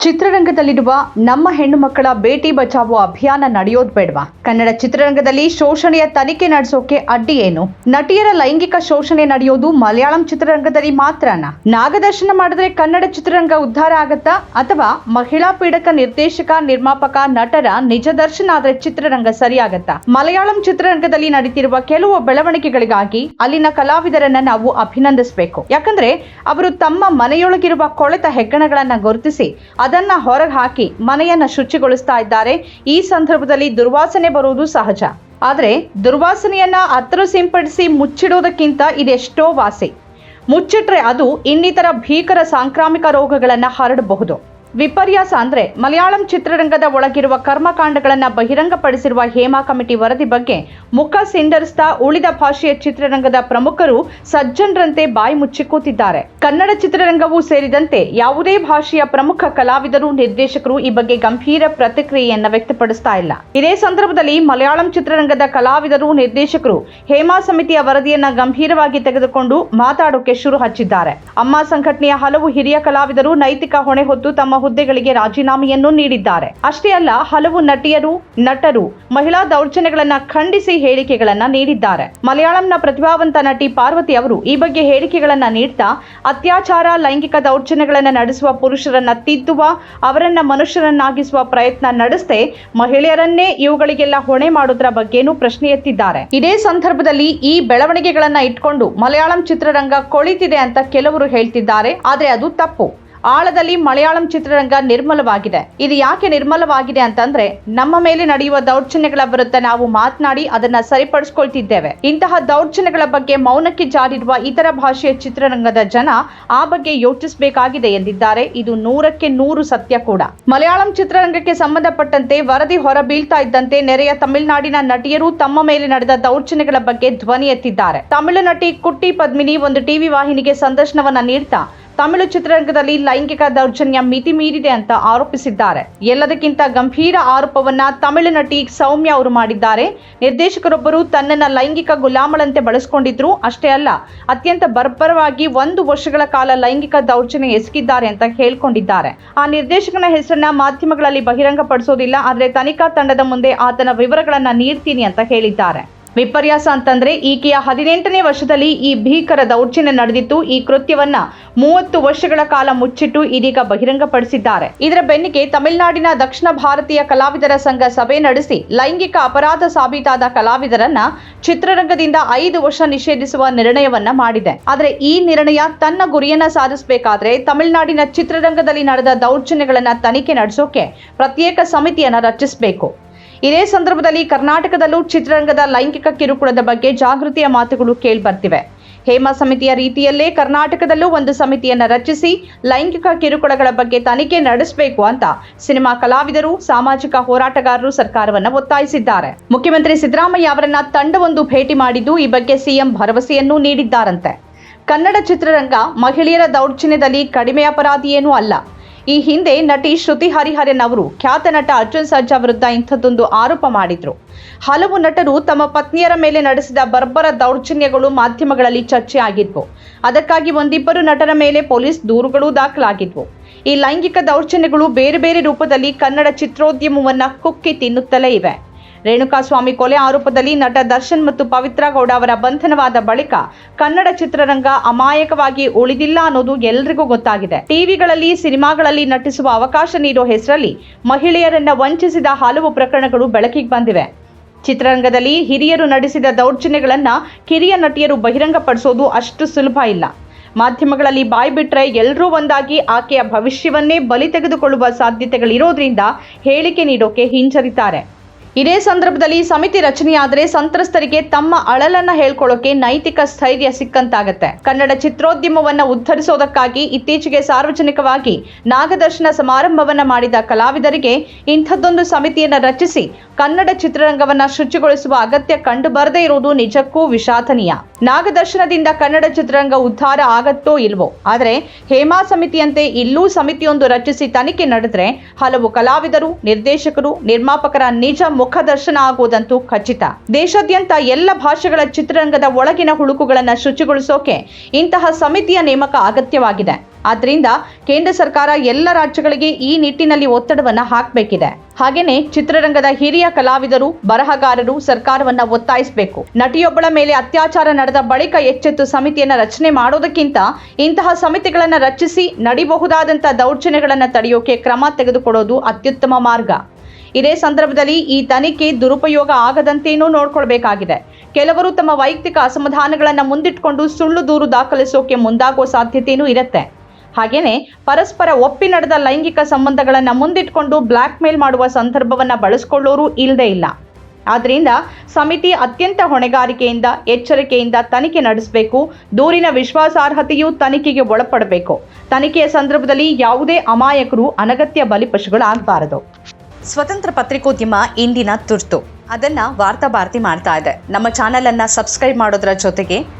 ಚಿತ್ರರಂಗದಲ್ಲಿರುವ ನಮ್ಮ ಹೆಣ್ಣು ಮಕ್ಕಳ ಬೇಟಿ ಬಚಾವೋ ಅಭಿಯಾನ ನಡೆಯೋದು ಬೇಡವಾ? ಕನ್ನಡ ಚಿತ್ರರಂಗದಲ್ಲಿ ಶೋಷಣೆಯ ತನಿಖೆ ನಡೆಸೋಕೆ ಅಡ್ಡಿ ಏನು? ನಟಿಯರ ಲೈಂಗಿಕ ಶೋಷಣೆ ನಡೆಯೋದು ಮಲಯಾಳಂ ಚಿತ್ರರಂಗದಲ್ಲಿ ಮಾತ್ರನಾ? ನಾಗದರ್ಶನ ಮಾಡಿದ್ರೆ ಕನ್ನಡ ಚಿತ್ರರಂಗ ಉದ್ಧಾರ ಆಗತ್ತಾ? ಅಥವಾ ಮಹಿಳಾ ಪೀಡಕ ನಿರ್ದೇಶಕ, ನಿರ್ಮಾಪಕ, ನಟರ ನಿಜ ದರ್ಶನ ಆದ್ರೆ ಚಿತ್ರರಂಗ ಸರಿಯಾಗತ್ತಾ? ಮಲಯಾಳಂ ಚಿತ್ರರಂಗದಲ್ಲಿ ನಡೀತಿರುವ ಕೆಲವು ಬೆಳವಣಿಗೆಗಳಿಗಾಗಿ ಅಲ್ಲಿನ ಕಲಾವಿದರನ್ನ ನಾವು ಅಭಿನಂದಿಸಬೇಕು. ಯಾಕಂದ್ರೆ, ಅವರು ತಮ್ಮ ಮನೆಯೊಳಗಿರುವ ಕೊಳೆತ ಹೆಗ್ಗಣಗಳನ್ನ ಗುರುತಿಸಿ ಅದನ್ನ ಹೊರಗೆ ಹಾಕಿ ಮನೆಯನ್ನ ಶುಚಿಗೊಳಿಸ್ತಾ ಇದ್ದಾರೆ. ಈ ಸಂದರ್ಭದಲ್ಲಿ ದುರ್ವಾಸನೆ ಬರುವುದು ಸಹಜ. ಆದರೆ ದುರ್ವಾಸನೆಯನ್ನ ಹತ್ತಿರ ಸಿಂಪಡಿಸಿ ಮುಚ್ಚಿಡೋದಕ್ಕಿಂತ ಇದೆಷ್ಟೋ ವಾಸಿ. ಮುಚ್ಚಿಟ್ರೆ ಅದು ಇನ್ನಿತರ ಭೀಕರ ಸಾಂಕ್ರಾಮಿಕ ರೋಗಗಳನ್ನ ಹರಡಬಹುದು. ವಿಪರ್ಯಾಸ ಅಂದ್ರೆ ಮಲಯಾಳಂ ಚಿತ್ರರಂಗದ ಒಳಗಿರುವ ಕರ್ಮಕಾಂಡಗಳನ್ನ ಬಹಿರಂಗಪಡಿಸಿರುವ ಹೇಮಾ ಕಮಿಟಿ ವರದಿ ಬಗ್ಗೆ ಮುಖ ಸಿಂಡರಿಸ್ತಾ ಉಳಿದ ಭಾಷೆಯ ಚಿತ್ರರಂಗದ ಪ್ರಮುಖರು ಸಜ್ಜನರಂತೆ ಬಾಯಿ ಮುಚ್ಚಿ ಕೂತಿದ್ದಾರೆ. ಕನ್ನಡ ಚಿತ್ರರಂಗವೂ ಸೇರಿದಂತೆ ಯಾವುದೇ ಭಾಷೆಯ ಪ್ರಮುಖ ಕಲಾವಿದರು, ನಿರ್ದೇಶಕರು ಈ ಬಗ್ಗೆ ಗಂಭೀರ ಪ್ರತಿಕ್ರಿಯೆಯನ್ನ ವ್ಯಕ್ತಪಡಿಸ್ತಾ ಇಲ್ಲ. ಇದೇ ಸಂದರ್ಭದಲ್ಲಿ ಮಲಯಾಳಂ ಚಿತ್ರರಂಗದ ಕಲಾವಿದರು, ನಿರ್ದೇಶಕರು ಹೇಮಾ ಸಮಿತಿಯ ವರದಿಯನ್ನ ಗಂಭೀರವಾಗಿ ತೆಗೆದುಕೊಂಡು ಮಾತಾಡೋಕೆ ಶುರು ಹಚ್ಚಿದ್ದಾರೆ. ಅಮ್ಮ ಸಂಘಟನೆಯ ಹಲವು ಹಿರಿಯ ಕಲಾವಿದರು ನೈತಿಕ ಹೊಣೆ ಹೊತ್ತು ತಮ್ಮ ಹುದ್ದೆಗಳಿಗೆ ರಾಜೀನಾಮೆಯನ್ನು ನೀಡಿದ್ದಾರೆ. ಅಷ್ಟೇ ಅಲ್ಲ, ಹಲವು ನಟಿಯರು, ನಟರು ಮಹಿಳಾ ದೌರ್ಜನ್ಯಗಳನ್ನ ಖಂಡಿಸಿ ಹೇಳಿಕೆಗಳನ್ನ ನೀಡಿದ್ದಾರೆ. ಮಲಯಾಳಂನ ಪ್ರತಿಭಾವಂತ ನಟಿ ಪಾರ್ವತಿ ಅವರು ಈ ಬಗ್ಗೆ ಹೇಳಿಕೆಗಳನ್ನ ನೀಡ್ತಾ, ಅತ್ಯಾಚಾರ, ಲೈಂಗಿಕ ದೌರ್ಜನ್ಯಗಳನ್ನ ನಡೆಸುವ ಪುರುಷರನ್ನ ತಿದ್ದುವ, ಅವರನ್ನ ಮನುಷ್ಯರನ್ನಾಗಿಸುವ ಪ್ರಯತ್ನ ನಡೆಸದೆ ಮಹಿಳೆಯರನ್ನೇ ಇವುಗಳಿಗೆಲ್ಲ ಹೊಣೆ ಮಾಡೋದ್ರ ಬಗ್ಗೆನೂ ಪ್ರಶ್ನೆ ಎತ್ತಿದ್ದಾರೆ. ಇದೇ ಸಂದರ್ಭದಲ್ಲಿ ಈ ಬೆಳವಣಿಗೆಗಳನ್ನ ಇಟ್ಕೊಂಡು ಮಲಯಾಳಂ ಚಿತ್ರರಂಗ ಕೊಳಿತಿದೆ ಅಂತ ಕೆಲವರು ಹೇಳ್ತಿದ್ದಾರೆ, ಆದರೆ ಅದು ತಪ್ಪು. ಆಳದಲ್ಲಿ ಮಲಯಾಳಂ ಚಿತ್ರರಂಗ ನಿರ್ಮಲವಾಗಿದೆ. ಇದು ಯಾಕೆ ನಿರ್ಮಲವಾಗಿದೆ ಅಂತಂದ್ರೆ, ನಮ್ಮ ಮೇಲೆ ನಡೆಯುವ ದೌರ್ಜನ್ಯಗಳ ವಿರುದ್ಧ ನಾವು ಮಾತನಾಡಿ ಅದನ್ನ ಸರಿಪಡಿಸ್ಕೊಳ್ತಿದ್ದೇವೆ. ಇಂತಹ ದೌರ್ಜನ್ಯಗಳ ಬಗ್ಗೆ ಮೌನಕ್ಕೆ ಜಾರಿರುವ ಇತರ ಭಾಷೆಯ ಚಿತ್ರರಂಗದ ಜನ ಆ ಬಗ್ಗೆ ಯೋಚಿಸಬೇಕಾಗಿದೆ ಎಂದಿದ್ದಾರೆ. ಇದು ನೂರಕ್ಕೆ ನೂರು ಸತ್ಯ ಕೂಡ. ಮಲಯಾಳಂ ಚಿತ್ರರಂಗಕ್ಕೆ ಸಂಬಂಧಪಟ್ಟಂತೆ ವರದಿ ಹೊರಬೀಳ್ತಾ ಇದ್ದಂತೆ ನೆರೆಯ ತಮಿಳುನಾಡಿನ ನಟಿಯರು ತಮ್ಮ ಮೇಲೆ ನಡೆದ ದೌರ್ಜನ್ಯಗಳ ಬಗ್ಗೆ ಧ್ವನಿ ಎತ್ತಿದ್ದಾರೆ. ತಮಿಳು ನಟಿ ಕುಟ್ಟಿ ಪದ್ಮಿನಿ ಒಂದು ಟಿವಿ ವಾಹಿನಿಗೆ ಸಂದರ್ಶನವನ್ನ ನೀಡ್ತಾ ತಮಿಳು ಚಿತ್ರರಂಗದಲ್ಲಿ ಲೈಂಗಿಕ ದೌರ್ಜನ್ಯ ಮಿತಿ ಮೀರಿದೆ ಅಂತ ಆರೋಪಿಸಿದ್ದಾರೆ. ಎಲ್ಲದಕ್ಕಿಂತ ಗಂಭೀರ ಆರೋಪವನ್ನ ತಮಿಳು ನಟಿ ಸೌಮ್ಯ ಅವರು ಮಾಡಿದ್ದಾರೆ. ನಿರ್ದೇಶಕರೊಬ್ಬರು ತನ್ನನ್ನ ಲೈಂಗಿಕ ಗುಲಾಮಳಂತೆ ಬಳಸಿಕೊಂಡಿದ್ರು. ಅಷ್ಟೇ ಅಲ್ಲ, ಅತ್ಯಂತ ಬರ್ಬರವಾಗಿ ಒಂದು ವರ್ಷಗಳ ಕಾಲ ಲೈಂಗಿಕ ದೌರ್ಜನ್ಯ ಎಸಗಿದ್ದಾರೆ ಅಂತ ಹೇಳ್ಕೊಂಡಿದ್ದಾರೆ. ಆ ನಿರ್ದೇಶಕನ ಹೆಸರನ್ನ ಮಾಧ್ಯಮಗಳಲ್ಲಿ ಬಹಿರಂಗಪಡಿಸೋದಿಲ್ಲ, ಆದರೆ ತನಿಖಾ ತಂಡದ ಮುಂದೆ ಆತನ ವಿವರಗಳನ್ನ ನೀಡ್ತೀನಿ ಅಂತ ಹೇಳಿದ್ದಾರೆ. ವಿಪರ್ಯಾಸ ಅಂತಂದ್ರೆ ಈಕೆಯ ಹದಿನೆಂಟನೇ ವರ್ಷದಲ್ಲಿ ಈ ಭೀಕರ ದೌರ್ಜನ್ಯ ನಡೆದಿತ್ತು. ಈ ಕೃತ್ಯವನ್ನ ಮೂವತ್ತು ವರ್ಷಗಳ ಕಾಲ ಮುಚ್ಚಿಟ್ಟು ಇದೀಗ ಬಹಿರಂಗಪಡಿಸಿದ್ದಾರೆ. ಇದರ ಬೆನ್ನಿಗೆ ತಮಿಳುನಾಡಿನ ದಕ್ಷಿಣ ಭಾರತೀಯ ಕಲಾವಿದರ ಸಂಘ ಸಭೆ ನಡೆಸಿ ಲೈಂಗಿಕ ಅಪರಾಧ ಸಾಬೀತಾದ ಕಲಾವಿದರನ್ನ ಚಿತ್ರರಂಗದಿಂದ ಐದು ವರ್ಷ ನಿಷೇಧಿಸುವ ನಿರ್ಣಯವನ್ನ ಮಾಡಿದೆ. ಆದರೆ ಈ ನಿರ್ಣಯ ತನ್ನ ಗುರಿಯನ್ನ ಸಾಧಿಸಬೇಕಾದ್ರೆ ತಮಿಳುನಾಡಿನ ಚಿತ್ರರಂಗದಲ್ಲಿ ನಡೆದ ದೌರ್ಜನ್ಯಗಳನ್ನ ತನಿಖೆ ನಡೆಸೋಕೆ ಪ್ರತ್ಯೇಕ ಸಮಿತಿಯನ್ನ ರಚಿಸಬೇಕು. ಇದೇ ಸಂದರ್ಭದಲ್ಲಿ ಕರ್ನಾಟಕದಲ್ಲೂ ಚಿತ್ರರಂಗದ ಲೈಂಗಿಕ ಕಿರುಕುಳದ ಬಗ್ಗೆ ಜಾಗೃತಿಯ ಮಾತುಗಳು ಕೇಳಿಬರ್ತಿವೆ. ಹೇಮ ಸಮಿತಿಯ ರೀತಿಯಲ್ಲೇ ಕರ್ನಾಟಕದಲ್ಲೂ ಒಂದು ಸಮಿತಿಯನ್ನು ರಚಿಸಿ ಲೈಂಗಿಕ ಕಿರುಕುಳಗಳ ಬಗ್ಗೆ ತನಿಖೆ ನಡೆಸಬೇಕು ಅಂತ ಸಿನಿಮಾ ಕಲಾವಿದರು, ಸಾಮಾಜಿಕ ಹೋರಾಟಗಾರರು ಸರ್ಕಾರವನ್ನು ಒತ್ತಾಯಿಸಿದ್ದಾರೆ. ಮುಖ್ಯಮಂತ್ರಿ ಸಿದ್ದರಾಮಯ್ಯ ಅವರನ್ನ ತಂಡವೊಂದು ಭೇಟಿ ಮಾಡಿದ್ದು ಈ ಬಗ್ಗೆ ಸಿಎಂ ಭರವಸೆಯನ್ನು ನೀಡಿದ್ದಾರಂತೆ. ಕನ್ನಡ ಚಿತ್ರರಂಗ ಮಹಿಳೆಯರ ದೌರ್ಜನ್ಯದಲ್ಲಿ ಕಡಿಮೆ ಅಪರಾಧಿಯೇನೂ ಅಲ್ಲ. ಈ ಹಿಂದೆ ನಟಿ ಶ್ರುತಿ ಹರಿಹರನ್ ಅವರು ಖ್ಯಾತ ನಟ ಅರ್ಜುನ್ ಸರ್ಜಾ ವಿರುದ್ಧ ಇಂಥದ್ದೊಂದು ಆರೋಪ ಮಾಡಿದ್ರು. ಹಲವು ನಟರು ತಮ್ಮ ಪತ್ನಿಯರ ಮೇಲೆ ನಡೆಸಿದ ಬರ್ಬರ ದೌರ್ಜನ್ಯಗಳು ಮಾಧ್ಯಮಗಳಲ್ಲಿ ಚರ್ಚೆ ಆಗಿದ್ವು ಅದಕ್ಕಾಗಿ ಒಂದಿಬ್ಬರು ನಟರ ಮೇಲೆ ಪೊಲೀಸ್ ದೂರುಗಳು ದಾಖಲಾಗಿದ್ವು. ಈ ಲೈಂಗಿಕ ದೌರ್ಜನ್ಯಗಳು ಬೇರೆ ಬೇರೆ ರೂಪದಲ್ಲಿ ಕನ್ನಡ ಚಿತ್ರೋದ್ಯಮವನ್ನು ಕುಕ್ಕಿ ತಿನ್ನುತ್ತಲೇ ಇವೆ. ರೇಣುಕಾಸ್ವಾಮಿ ಕೊಲೆ ಆರೋಪದಲ್ಲಿ ನಟ ದರ್ಶನ್ ಮತ್ತು ಪವಿತ್ರ ಗೌಡ ಅವರ ಬಂಧನವಾದ ಬಳಿಕ ಕನ್ನಡ ಚಿತ್ರರಂಗ ಅಮಾಯಕವಾಗಿ ಉಳಿದಿಲ್ಲ ಅನ್ನೋದು ಎಲ್ರಿಗೂ ಗೊತ್ತಾಗಿದೆ. ಟಿವಿಗಳಲ್ಲಿ, ಸಿನಿಮಾಗಳಲ್ಲಿ ನಟಿಸುವ ಅವಕಾಶ ನೀಡೋ ಹೆಸರಲ್ಲಿ ಮಹಿಳೆಯರನ್ನ ವಂಚಿಸಿದ ಹಲವು ಪ್ರಕರಣಗಳು ಬೆಳಕಿಗೆ ಬಂದಿವೆ. ಚಿತ್ರರಂಗದಲ್ಲಿ ಹಿರಿಯರು ನಡೆಸಿದ ದೌರ್ಜನ್ಯಗಳನ್ನ ಕಿರಿಯ ನಟಿಯರು ಬಹಿರಂಗಪಡಿಸೋದು ಅಷ್ಟು ಸುಲಭ ಇಲ್ಲ. ಮಾಧ್ಯಮಗಳಲ್ಲಿ ಬಾಯಿ ಬಿಟ್ರೆ ಎಲ್ಲರೂ ಒಂದಾಗಿ ಆಕೆಯ ಭವಿಷ್ಯವನ್ನೇ ಬಲಿ ತೆಗೆದುಕೊಳ್ಳುವ ಸಾಧ್ಯತೆಗಳಿರೋದ್ರಿಂದ ಹೇಳಿಕೆ ನೀಡೋಕೆ ಹಿಂಜರಿತಾರೆ. ಇದೇ ಸಂದರ್ಭದಲ್ಲಿ ಸಮಿತಿ ರಚನೆಯಾದರೆ ಸಂತ್ರಸ್ತರಿಗೆ ತಮ್ಮ ಅಳಲನ್ನ ಹೇಳ್ಕೊಳ್ಳೋಕೆ ನೈತಿಕ ಸ್ಥೈರ್ಯ ಸಿಕ್ಕಂತಾಗತ್ತೆ. ಕನ್ನಡ ಚಿತ್ರೋದ್ಯಮವನ್ನ ಉದ್ಧರಿಸೋದಕ್ಕಾಗಿ ಇತ್ತೀಚೆಗೆ ಸಾರ್ವಜನಿಕವಾಗಿ ನಾಗದರ್ಶನ ಸಮಾರಂಭವನ್ನ ಮಾಡಿದ ಕಲಾವಿದರಿಗೆ ಇಂಥದ್ದೊಂದು ಸಮಿತಿಯನ್ನ ರಚಿಸಿ ಕನ್ನಡ ಚಿತ್ರರಂಗವನ್ನ ಶುಚಿಗೊಳಿಸುವ ಅಗತ್ಯ ಕಂಡುಬರದೇ ಇರುವುದು ನಿಜಕ್ಕೂ ವಿಷಾದನೀಯ. ನಾಗದರ್ಶನದಿಂದ ಕನ್ನಡ ಚಿತ್ರರಂಗ ಉದ್ಧಾರ ಆಗತ್ತೋ ಇಲ್ವೋ? ಆದರೆ ಹೇಮಾ ಸಮಿತಿಯಂತೆ ಇಲ್ಲೂ ಸಮಿತಿಯೊಂದು ರಚಿಸಿ ತನಿಖೆ ನಡೆದರೆ ಹಲವು ಕಲಾವಿದರು, ನಿರ್ದೇಶಕರು, ನಿರ್ಮಾಪಕರ ನಿಜ ಮುಖದರ್ಶನ ಆಗುವುದಂತೂ ಖಚಿತ. ದೇಶಾದ್ಯಂತ ಎಲ್ಲ ಭಾಷೆಗಳ ಚಿತ್ರರಂಗದ ಒಳಗಿನ ಹುಳುಕುಗಳನ್ನು ಶುಚಿಗೊಳಿಸೋಕೆ ಇಂತಹ ಸಮಿತಿಯ ನೇಮಕ ಅಗತ್ಯವಾಗಿದೆ. ಆದ್ರಿಂದ ಕೇಂದ್ರ ಸರ್ಕಾರ ಎಲ್ಲ ರಾಜ್ಯಗಳಿಗೆ ಈ ನಿಟ್ಟಿನಲ್ಲಿ ಒತ್ತಡವನ್ನ ಹಾಕಬೇಕಿದೆ. ಹಾಗೇನೆ ಚಿತ್ರರಂಗದ ಹಿರಿಯ ಕಲಾವಿದರು, ಬರಹಗಾರರು ಸರ್ಕಾರವನ್ನ ಒತ್ತಾಯಿಸಬೇಕು. ನಟಿಯೊಬ್ಬಳ ಮೇಲೆ ಅತ್ಯಾಚಾರ ನಡೆದ ಬಳಿಕ ಎಚ್ಚೆತ್ತು ಸಮಿತಿಯನ್ನ ರಚನೆ ಮಾಡೋದಕ್ಕಿಂತ ಇಂತಹ ಸಮಿತಿಗಳನ್ನ ರಚಿಸಿ ನಡಿಬಹುದಾದಂಥ ದೌರ್ಜನ್ಯಗಳನ್ನು ತಡೆಯೋಕೆ ಕ್ರಮ ತೆಗೆದುಕೊಳ್ಳೋದು ಅತ್ಯುತ್ತಮ ಮಾರ್ಗ. ಇದೇ ಸಂದರ್ಭದಲ್ಲಿ ಈ ತನಿಖೆ ದುರುಪಯೋಗ ಆಗದಂತೆಯೂ ನೋಡ್ಕೊಳ್ಬೇಕಾಗಿದೆ. ಕೆಲವರು ತಮ್ಮ ವೈಯಕ್ತಿಕ ಅಸಮಾಧಾನಗಳನ್ನು ಮುಂದಿಟ್ಕೊಂಡು ಸುಳ್ಳು ದೂರು ದಾಖಲಿಸೋಕೆ ಮುಂದಾಗುವ ಸಾಧ್ಯತೆಯೂ ಇರುತ್ತೆ. ಹಾಗೇನೆ ಪರಸ್ಪರ ಒಪ್ಪಿ ನಡೆದ ಲೈಂಗಿಕ ಸಂಬಂಧಗಳನ್ನು ಮುಂದಿಟ್ಕೊಂಡು ಬ್ಲ್ಯಾಕ್ ಮೇಲ್ ಮಾಡುವ ಸಂದರ್ಭವನ್ನು ಬಳಸ್ಕೊಳ್ಳೋರು ಇಲ್ಲದೇ ಇಲ್ಲ. ಆದ್ದರಿಂದ ಸಮಿತಿ ಅತ್ಯಂತ ಹೊಣೆಗಾರಿಕೆಯಿಂದ, ಎಚ್ಚರಿಕೆಯಿಂದ ತನಿಖೆ ನಡೆಸಬೇಕು, ದೂರಿನ ವಿಶ್ವಾಸಾರ್ಹತೆಯು ತನಿಖೆಗೆ ಒಳಪಡಬೇಕು. ತನಿಖೆಯ ಸಂದರ್ಭದಲ್ಲಿ ಯಾವುದೇ ಅಮಾಯಕರು ಅನಗತ್ಯ ಬಲಿಪಶುಗಳಾಗಬಾರದು. ಸ್ವತಂತ್ರ ಪತ್ರಿಕೋದ್ಯಮ ಇಂದಿನ ತುರ್ತು. ಅದನ್ನು ವಾರ್ತಾ ಭಾರತಿ ಮಾಡ್ತಾ ಇದೆ. ನಮ್ಮ ಚಾನಲನ್ನು ಸಬ್ಸ್ಕ್ರೈಬ್ ಮಾಡೋದ್ರ ಜೊತೆಗೆ